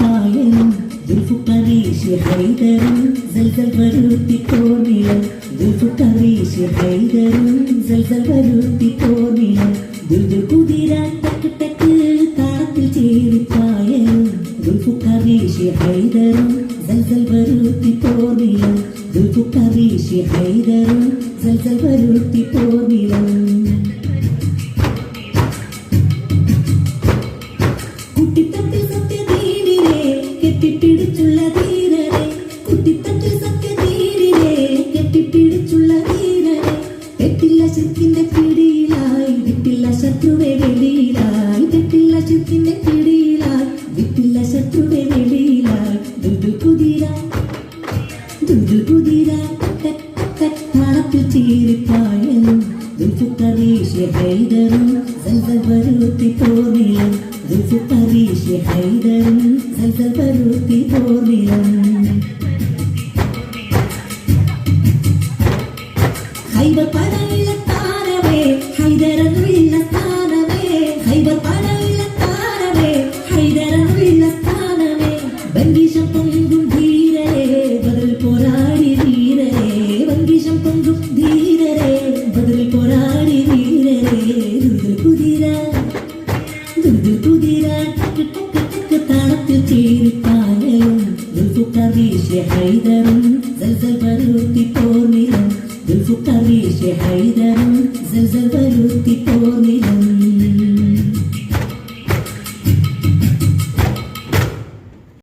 പായൽ ദുൽഫുക്കറീഷ് ഹൈദരും സൽസൽ വരുത്തി തോന്നിലും ദുൽഫുക്കറീഷ് ഹൈദരും സൽസൽ വരുത്തി തോന്നിലും ദുൽദുൽ കുതിരാൻ തക്ക് തക്ക് താരത്തിൽ ചേരി പായലും ദുൽഫുക്കറീഷ് ഹൈദരും സൽസൽ വരുത്തി തോന്നിലും ദുൽഫുക്കറീഷ് ഹൈദരും സൽസൽ വരുത്തി തോന്നിലും വരുത്തി പോർനിളം ഹൈബർ പടയിലെ താരമേ സ്ഥാനമേ. ഹൈബർ താരമേ പൊങ്കും حيدر زلزل بارود تورنيدو بالفقر ريشي حيدر زلزل بارود تورنيدو